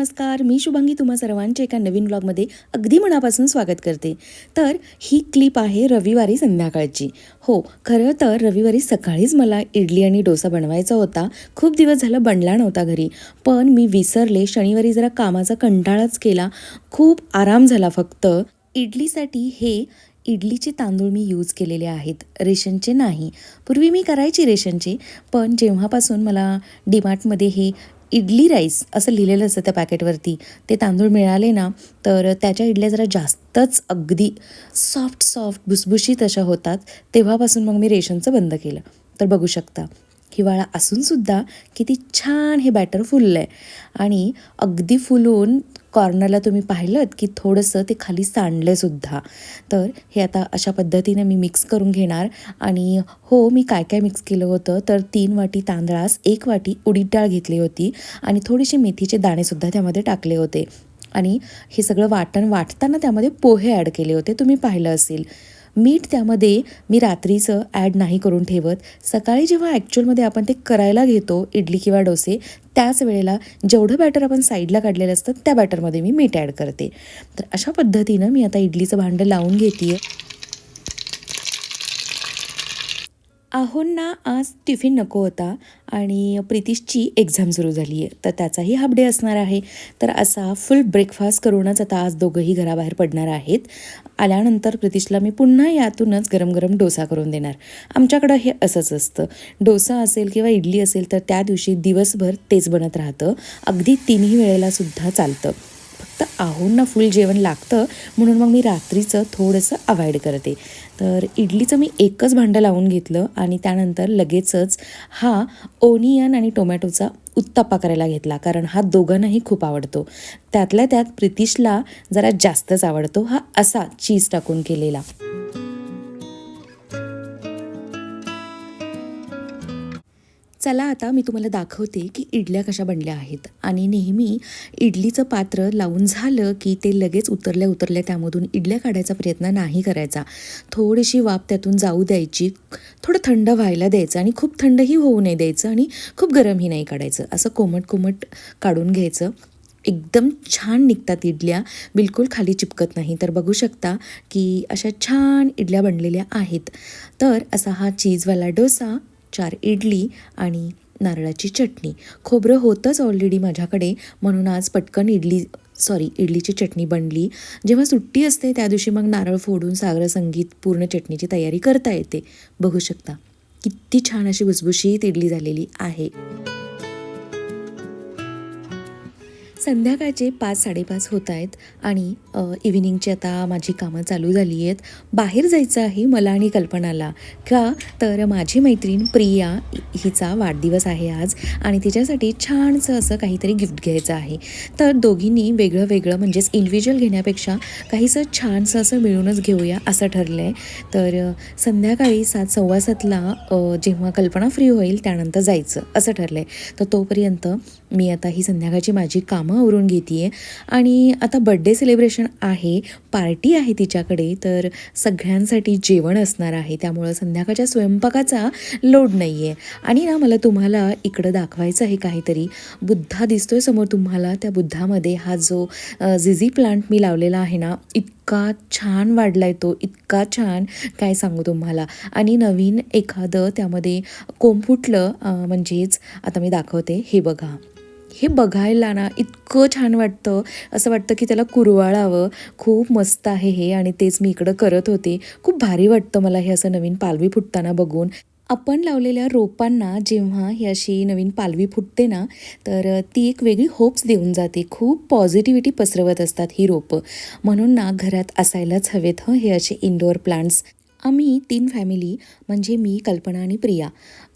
नमस्कार मी शुभांगी तुम्हा सर्वांच्या एका नवीन ब्लॉगमध्ये अगदी मनापासून स्वागत करते तर ही क्लिप आहे रविवारी संध्याकाळची हो खरं तर रविवारी सकाळीच मला इडली आणि डोसा बनवायचा होता खूप दिवस झालं बनला नव्हता घरी पण मी विसरले शनिवारी जरा कामाचा कंटाळाच केला खूप आराम झाला फक्त इडलीसाठी हे इडलीचे तांदूळ मी यूज केलेले आहेत रेशनचे नाही पूर्वी मी करायची रेशनचे पण जेव्हापासून मला डीमार्टमध्ये हे इडली राईस असं लिहिलेलं असतं त्या पॅकेटवरती ते तांदूळ मिळाले ना तर त्याच्या इडल्या जरा जास्तच अगदी सॉफ्ट सॉफ्ट भुसभुशीत अशा होतात तेव्हापासून मग मी रेशनचं बंद केलं तर बघू शकता हिवाळा असूनसुद्धा किती छान हे बॅटर फुललं आहे आणि अगदी फुलून कॉर्नरला तुम्ही पाहिलं की थोडंसं ते खाली सुद्धा तर हे आता अशा पद्धतीने मी मिक्स करून घेणार आणि हो मी काय काय मिक्स केलं होतं तर तीन वाटी तांदळास एक वाटी उडीद डाळ घेतली होती आणि थोडीशी मेथीचे दाणेसुद्धा त्यामध्ये टाकले होते आणि हे सगळं वाटण वाटताना त्यामध्ये पोहे ॲड केले होते तुम्ही पाहिलं असेल मीठ त्यामध्ये मी रात्रीचं ॲड नाही करून ठेवत सकाळी जेव्हा ॲक्च्युअलमध्ये आपण ते करायला घेतो इडली किंवा डोसे त्याच वेळेला जेवढं बॅटर आपण साईडला काढलेलं असतं त्या बॅटरमध्ये मी मीठ ॲड करते तर अशा पद्धतीनं मी आता इडलीचं भांडं लावून घेते आहे आहोंना आज टिफिन नको होता आणि प्रितीशची एक्झाम सुरू झाली आहे तर त्याचाही हाफ डे असणार आहे तर असा फुल ब्रेकफास्ट करूनच आता आज दोघंही घराबाहेर पडणार आहेत आल्यानंतर प्रितीशला मी पुन्हा यातूनच गरम गरम डोसा करून देणार आमच्याकडं हे असंच असतं डोसा असेल किंवा इडली असेल तर त्या दिवशी दिवसभर तेच बनत राहतं अगदी तिन्ही वेळेलासुद्धा चालतं फक्त आहोंना फुल जेवण लागतं म्हणून मग मी रात्रीचं थोडंसं अवॉइड करते तर इडलीचं मी एकच भांडं लावून घेतलं आणि त्यानंतर लगेचच हा ओनियन आणि टोमॅटोचा उत्तप्पा करायला घेतला कारण हा दोघांनाही खूप आवडतो त्यातल्या त्यात प्रितिशला जरा जास्तच आवडतो हा असा चीज टाकून केलेला चला आता मी तुम्हाला दाखवते की इडल्या कशा बनल्या आहेत आणि नेहमी इडलीचं पात्र लावून झालं की ते लगेच उतरल्या उतरल्या त्यामधून इडल्या काढायचा प्रयत्न नाही करायचा थोडीशी वाफ त्यातून जाऊ द्यायची थोडं थंड व्हायला द्यायचं आणि खूप थंडही होऊ नये द्यायचं आणि खूप गरमही नाही काढायचं असं कोमट कोमट काढून घ्यायचं एकदम छान निघतात इडल्या बिलकुल खाली चिपकत नाही तर बघू शकता की अशा छान इडल्या बनलेल्या आहेत तर असा हा चीजवाला डोसा चार इडली आणि नारळाची चटणी खोबरं होतंच ऑलरेडी माझ्याकडे म्हणून आज पटकन इडली सॉरी इडलीची चटणी बनली जेव्हा सुट्टी असते त्या दिवशी मग नारळ फोडून सागर संगीत पूर्ण चटणीची तयारी करता येते बघू शकता किती छान अशी भुसभुशीत इडली झालेली आहे संध्याकाळचे पाच साडेपाच होत आहेत आणि इव्हिनिंगची आता माझी कामं चालू झाली आहेत बाहेर जायचं आहे मला आणि कल्पनाला का तर माझी मैत्रीण प्रिया हिचा वाढदिवस आहे आज आणि तिच्यासाठी छानसं असं काहीतरी गिफ्ट घ्यायचं आहे तर दोघींनी वेगळं वेगळं म्हणजेच इंडिव्हिज्युअल घेण्यापेक्षा काहीसं छानसं असं मिळूनच घेऊया असं ठरलं आहे तर संध्याकाळी सात सव्वा सातला जेव्हा कल्पना फ्री होईल त्यानंतर जायचं असं ठरलं आहे तर तोपर्यंत मी आता ही संध्याकाळची माझी कामं कामं आवरून घेते आहे आणि आता बड्डे सेलिब्रेशन आहे पार्टी आहे तिच्याकडे तर सगळ्यांसाठी जेवण असणार आहे त्यामुळं संध्याकाळच्या स्वयंपाकाचा लोड नाही आहे आणि ना मला तुम्हाला इकडं दाखवायचं आहे काहीतरी बुद्धा दिसतोय समोर तुम्हाला त्या बुद्धामध्ये हा जो झिझी प्लांट मी लावलेला आहे ना इतका छान वाढला आहे तो इतका छान काय सांगू तुम्हाला आणि नवीन एखादं त्यामध्ये कोंब फुटलं म्हणजेच आता मी दाखवते हे बघा हे बघायला ना इतकं छान वाटतं असं वाटतं की त्याला कुरवाळावं खूप मस्त आहे हे आणि तेच मी इकडं करत होते खूप भारी वाटतं मला हे असं नवीन पालवी फुटताना बघून आपण लावलेल्या रोपांना जेव्हा ही अशी नवीन पालवी फुटते ना तर ती एक वेगळी होप्स देऊन जाते खूप पॉझिटिव्हिटी पसरवत असतात ही रोपं म्हणून ना घरात असायलाच हवेत हं हे असे इनडोअर प्लांट्स आम्ही तीन फॅमिली म्हणजे मी कल्पना आणि प्रिया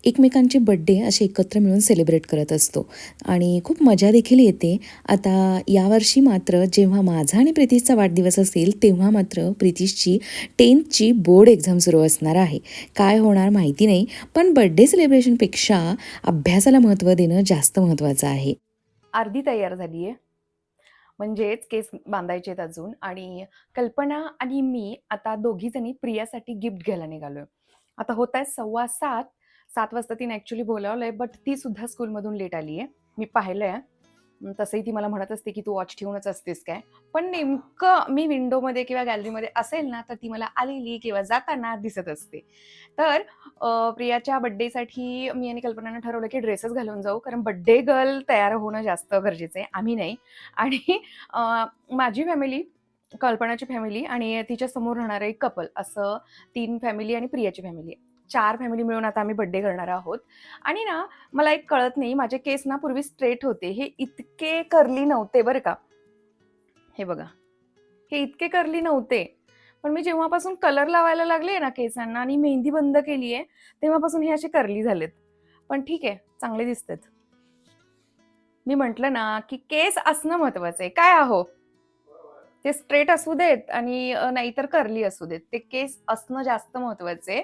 एकमेकांचे बड्डे असे एकत्र मिळून सेलिब्रेट करत असतो आणि खूप मजा देखील येते आता यावर्षी मात्र जेव्हा माझा आणि प्रितीशचा वाढदिवस असेल तेव्हा मात्र प्रितीशची टेन्थची बोर्ड एक्झाम सुरू असणार आहे काय होणार माहिती नाही पण बड्डे सेलिब्रेशनपेक्षा अभ्यासाला महत्त्व देणं जास्त महत्त्वाचं आहे अर्धी तयार झाली आहे म्हणजेच केस बांधायचे आहेत अजून आणि कल्पना आणि मी आता दोघीजणी प्रियासाठी गिफ्ट घ्यायला निघालो आता होत आहे सव्वा सात सात वाजता तिने ॲक्च्युली बोलावलंय बट ती सुद्धा स्कूलमधून लेट आली आहे मी पाहिलंय तसंही ती मला म्हणत असते की तू वॉच ठेवूनच असतेस काय पण नेमकं मी विंडोमध्ये किंवा गॅलरीमध्ये असेल ना तर ती मला आलेली किंवा जाताना दिसत असते तर प्रियाच्या बड्डेसाठी मी आणि कल्पनानं ठरवलं की ड्रेसेस घालून जाऊ कारण बड्डे गर्ल तयार होणं जास्त गरजेचं आहे आम्ही नाही आणि माझी फॅमिली कल्पनाची फॅमिली आणि तिच्या समोर एक कपल असं तीन फॅमिली आणि प्रियाची फॅमिली चार फॅमिली मिळून आता आम्ही बड्डे करणार आहोत आणि ना मला एक कळत नाही माझे केस ना पूर्वी स्ट्रेट होते हे इतके करली नव्हते बरं का हे बघा हे इतके करली नव्हते पण मी जेव्हापासून कलर लावायला लागले ना केसांना आणि मेहंदी बंद केली आहे तेव्हापासून हे असे करली झालेत पण ठीक आहे चांगले दिसतात मी म्हंटल ना की केस असणं महत्वाचं आहे काय आहो ते स्ट्रेट असू देत आणि नाहीतर करली असू देत ते केस असणं जास्त आहे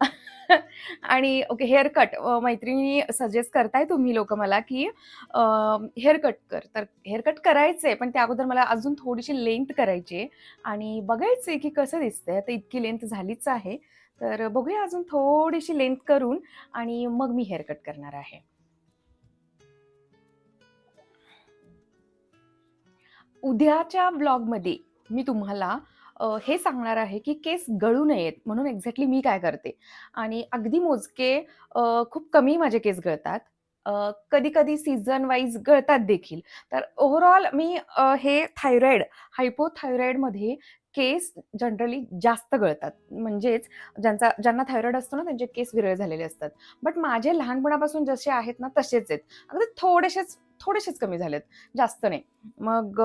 आणि ओके हेअर कट मैत्रिणी सजेस्ट करताय तुम्ही लोक मला की हेअर कट कर तर हेअरकट कट करायचंय पण त्या अगोदर मला अजून थोडीशी लेंथ करायची आणि बघायचंय की कसं दिसतंय तर इतकी लेंथ झालीच आहे तर बघूया अजून थोडीशी लेंथ करून आणि मग मी हेअर कट करणार आहे उद्याच्या ब्लॉगमध्ये मी तुम्हाला हे सांगणार आहे की केस गळू नयेत म्हणून एक्झॅक्टली मी काय करते आणि अगदी मोजके खूप कमी माझे केस गळतात कधी कधी सीझन वाईज गळतात देखील तर ओव्हरऑल मी हे थायरॉइड हायपोथायरॉइडमध्ये केस जनरली जास्त गळतात म्हणजेच ज्यांचा ज्यांना थायरॉइड असतो ना त्यांचे केस विरळ झालेले असतात बट माझे लहानपणापासून जसे आहेत ना तसेच आहेत अगदी थोडेसेच थोडेसेच कमी झालेत जास्त नाही मग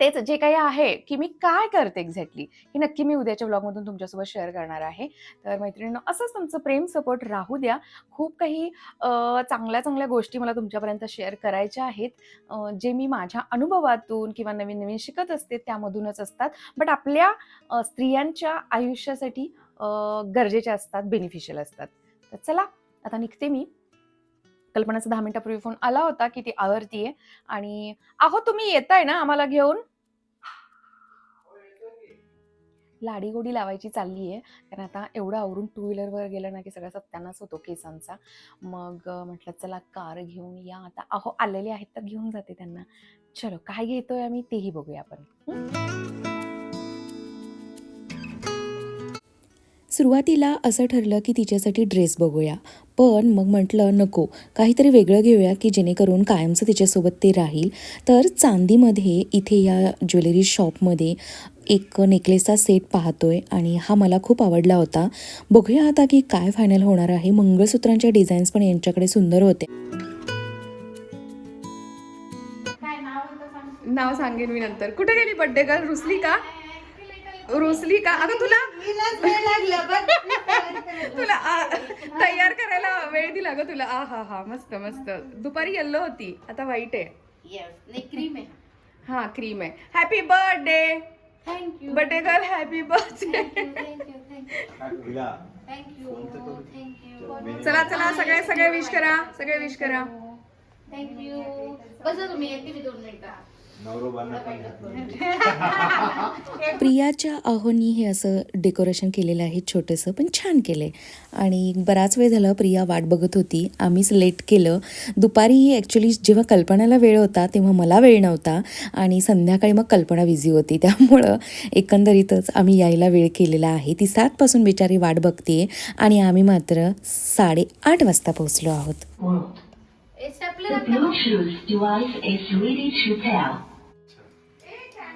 तेच जे काही आहे की मी काय करते एक्झॅक्टली हे नक्की मी उद्याच्या ब्लॉगमधून तुमच्यासोबत शेअर करणार आहे तर मैत्रिणीनं असंच तुमचं प्रेम सपोर्ट राहू द्या खूप काही चांगल्या चांगल्या गोष्टी मला तुमच्यापर्यंत शेअर करायच्या आहेत जे मी माझ्या अनुभवातून किंवा नवीन नवीन शिकत असते त्यामधूनच असतात बट आपल्या स्त्रियांच्या आयुष्यासाठी गरजेच्या असतात बेनिफिशियल असतात तर चला आता निघते मी कल्पनाचा दहा मिनिटापूर्वी फोन आला होता की ती आहे आणि अहो तुम्ही येताय ना आम्हाला घेऊन लाडी गोडी लावायची चालली आहे कारण आता एवढं आवरून टू व्हीलरवर गेलं ना की सगळा सत्यानाच होतो केसांचा मग म्हटलं चला कार घेऊन या आता अहो आलेले आहेत तर घेऊन जाते त्यांना चलो काय घेतोय आम्ही तेही बघूया आपण सुरुवातीला असं ठरलं की तिच्यासाठी ड्रेस बघूया पण मग म्हटलं नको काहीतरी वेगळं घेऊया की जेणेकरून कायमचं तिच्यासोबत ते राहील तर चांदीमध्ये इथे या ज्वेलरी शॉपमध्ये एक नेकलेसचा सेट पाहतो आहे आणि हा मला खूप आवडला होता बघूया आता की काय फायनल होणार आहे मंगळसूत्रांच्या डिझाईन्स पण यांच्याकडे सुंदर होते नाव सांगेन मी नंतर कुठे गेली बड्डे गर्ल रुसली का रोसली का अगं तुला तुला तयार करायला वेळ दिला अगं तुला आ हा हा मस्त मस्त दुपारी येल्लो होती आता वाईट आहे क्रीम आहे हा क्रीम आहे happy birthday thank you birthday girl happy birthday चला चला सगळे सगळे विश करा सगळे विश करा थँक्यू बस तुम्ही दोन मिनिटं प्रियाच्या अहोनी हे असं डेकोरेशन केलेलं आहे छोटंसं पण छान केलं आहे आणि बराच वेळ झाला प्रिया वाट बघत होती आम्हीच लेट केलं दुपारीही ॲक्च्युली जेव्हा कल्पनाला वेळ होता तेव्हा मला वेळ नव्हता आणि संध्याकाळी मग कल्पना बिझी होती त्यामुळं एकंदरीतच आम्ही यायला वेळ केलेला आहे ती सातपासून बिचारी वाट बघते आणि आम्ही मात्र साडेआठ वाजता पोहोचलो आहोत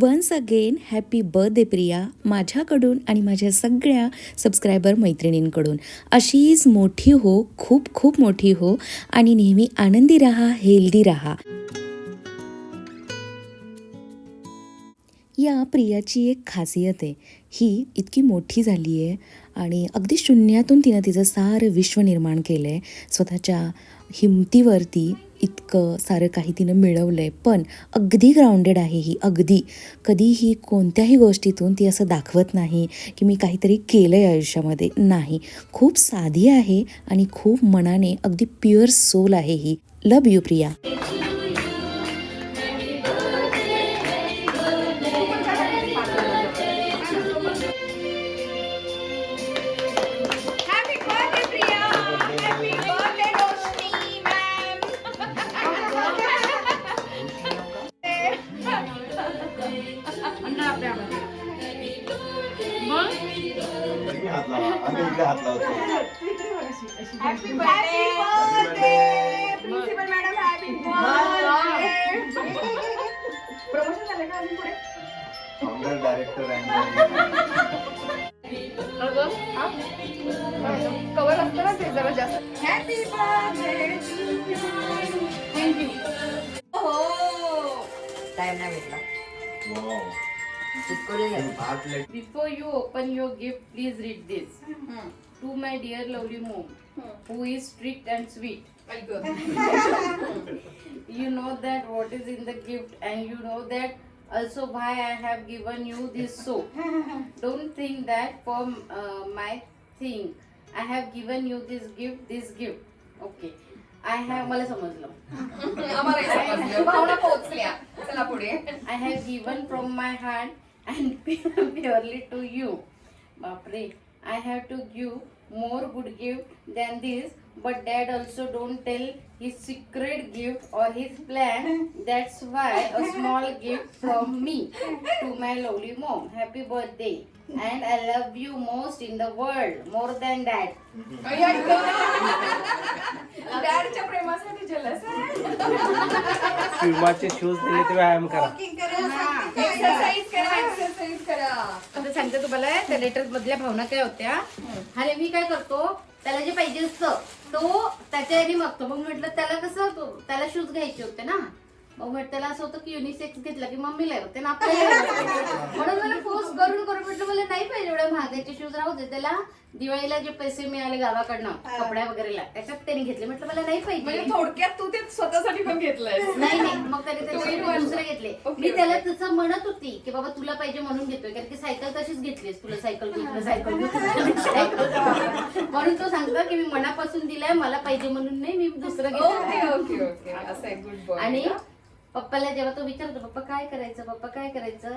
once again happy birthday Priya माझ्याकडून आणि माझ्या सगळ्या सबस्क्रायबर मैत्रिणींकडून अशीच मोठी हो खूप खूप मोठी हो आणि नेहमी आनंदी राहा हेल्दी राहा या प्रियाची एक खासियत आहे ही इतकी मोठी झाली आहे आणि अगदी शून्यातून तिनं तिचं सारं विश्व निर्माण केलं आहे स्वतःच्या हिमतीवरती इतकं सारं काही तिनं मिळवलं आहे पण अगदी ग्राउंडेड आहे ही अगदी कधीही कोणत्याही गोष्टीतून ती असं दाखवत नाही की मी काहीतरी केलं आहे आयुष्यामध्ये नाही खूप साधी आहे आणि खूप मनाने अगदी प्युअर सोल आहे ही लव यू प्रिया हात लावतो मॅडम कवर असतो ना ते जरा जास्त थँक्यू हो टाइम नाही भेटला Before you open your gift, please read this. To my dear lovely mom, who is strict and sweet. You know that what is in the gift, and you know that also why I have given you this soap. Don't think that for uh, my thing I have given you this gift. Okay. I have. I have given from my heart and purely to you. Bapre, I have to give more good gift than this but dad also don't tell his secret gift or his plan. That's why a small gift from me to my lovely mom. Happy birthday. And I love you most in the world, more than that डॅडच्या shoes दिले ते व्यायाम करा exercise करा सांगते तुम्हाला त्या letter मधल्या भावना काय होत्या हा मी काय करतो त्याला जे पाहिजे असतं तो त्याच्या याने मागतो मग म्हटलं त्याला कसं त्याला शूज घ्यायचे होते ना मग म्हटलं त्याला असं होतं की युनिसेक्स घेतला की मम्मीला होते ना म्हणून मला फोर्स करून करून म्हटलं मला नाही पाहिजे एवढ्या महागाचे शूज राहू दे त्याला दिवाळीला जे पैसे मिळाले गावाकडनं कपड्या वगैरे त्याच्यात त्यांनी घेतले म्हटलं मला नाही पाहिजे म्हणजे थोडक्यात तू ते स्वतःसाठी पण घेतलंय नाही नाही मग त्याने त्याच्यासाठी दुसरे घेतले मी त्याला तसं म्हणत होती की बाबा तुला पाहिजे म्हणून घेतोय कारण की सायकल तशीच घेतलीस तुला सायकल घेतलं सायकल म्हणून तो सांगतो की मी मनापासून दिलाय मला पाहिजे म्हणून नाही मी दुसरं घेतो असं आहे आणि पप्पाला जेव्हा तो विचारतो पप्पा काय करायचं पप्पा काय करायचं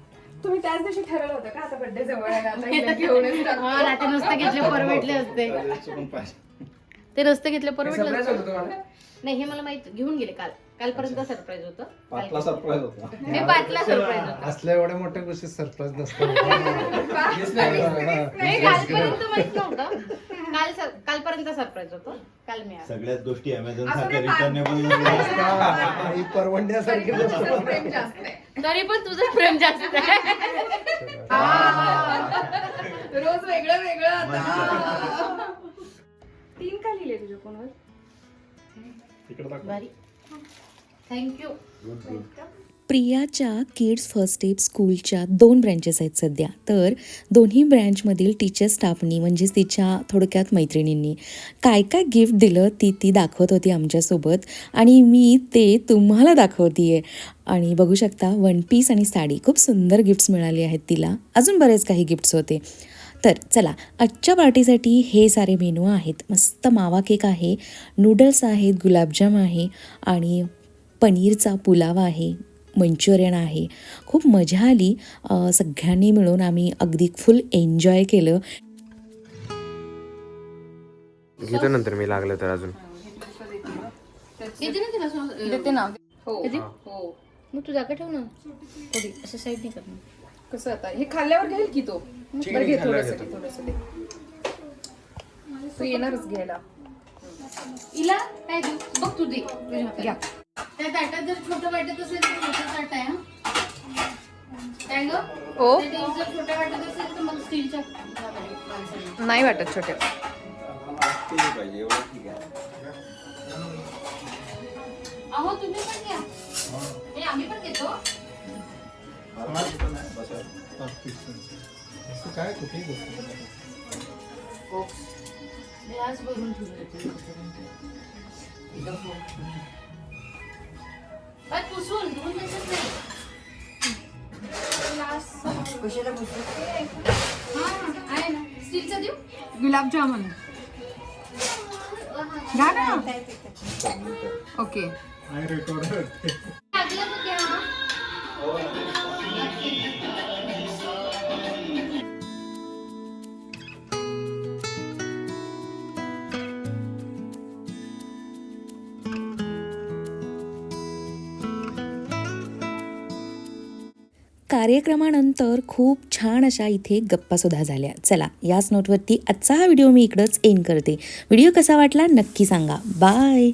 तुम्ही त्याच दिवशी ठरवलं होतं का आता बर्थडे जवळ हा नुसतं घेतले परवडले असते ते रस्ते घेतले परवडले नाही हे मला माहित घेऊन गेले काल कालपर्यंत सरप्राईज होतं पाचला सरप्राईज होता एवढ्या मोठ्या गोष्टी सरप्राईज नाही कालपर्यंत काल कालपर्यंत सरप्राईज होतो काल सगळ्याच गोष्टी अमेझॉन तरी पण तुझं प्रेम जास्त रोज वेगळं वेगळं तीन का लिहिले तुझ्या कोणावर थँक्यू प्रियाच्या किड्स फर्स्ट स्टेप स्कूलच्या दोन ब्रँचेस आहेत सध्या तर दोन्ही ब्रँचमधील टीचर स्टाफनी म्हणजेच तिच्या थोडक्यात मैत्रिणींनी काय काय गिफ्ट दिलं ती ती दाखवत होती आमच्यासोबत आणि मी ते तुम्हाला दाखवते आहे आणि बघू शकता वन पीस आणि साडी खूप सुंदर गिफ्ट्स मिळाली आहेत तिला अजून बरेच काही गिफ्ट्स होते तर चला आजच्या पार्टीसाठी हे सारे मेनू आहेत मस्त मावा केक आहे नूडल्स आहेत गुलाबजाम आहे आणि पनीरचा पुलाव आहे मंचुरियन आहे खूप मजा आली सगळ्यांनी मिळून आम्ही अगदी फुल एन्जॉय केलं घेतो नंतर मी लागलं तर अजून देते ना हो. हो. हो मग तू जागा ठेव ना थोडी असं साईड नाही करणार कसं आता हे खाल्ल्यावर घेईल की तो बरं घे थोडंसं घे थोडंसं तू येणारच घ्यायला इला काय बघ तू दे घ्या त्या ताटात जर छोटं वाटत असेल तर मोठं ताट आहे काय ग ओ. जर छोटं वाटत असेल तर मग स्टीलच्या नाही वाटत छोटे पाहिजे ठीक आहे अहो तुम्ही पण घ्या हे आम्ही पण घेतो आज भरून ठेवले पण आहे ना स्टीलचं देऊ गुलाबजामुन घ्या ना ओके आय रेकॉर्ड लागलं कार्यक्रमानंतर खूप छान अशा इथे गप्पासुद्धा झाल्या चला याच नोटवरती आजचा हा व्हिडिओ मी इकडंच एन करते व्हिडिओ कसा वाटला नक्की सांगा बाय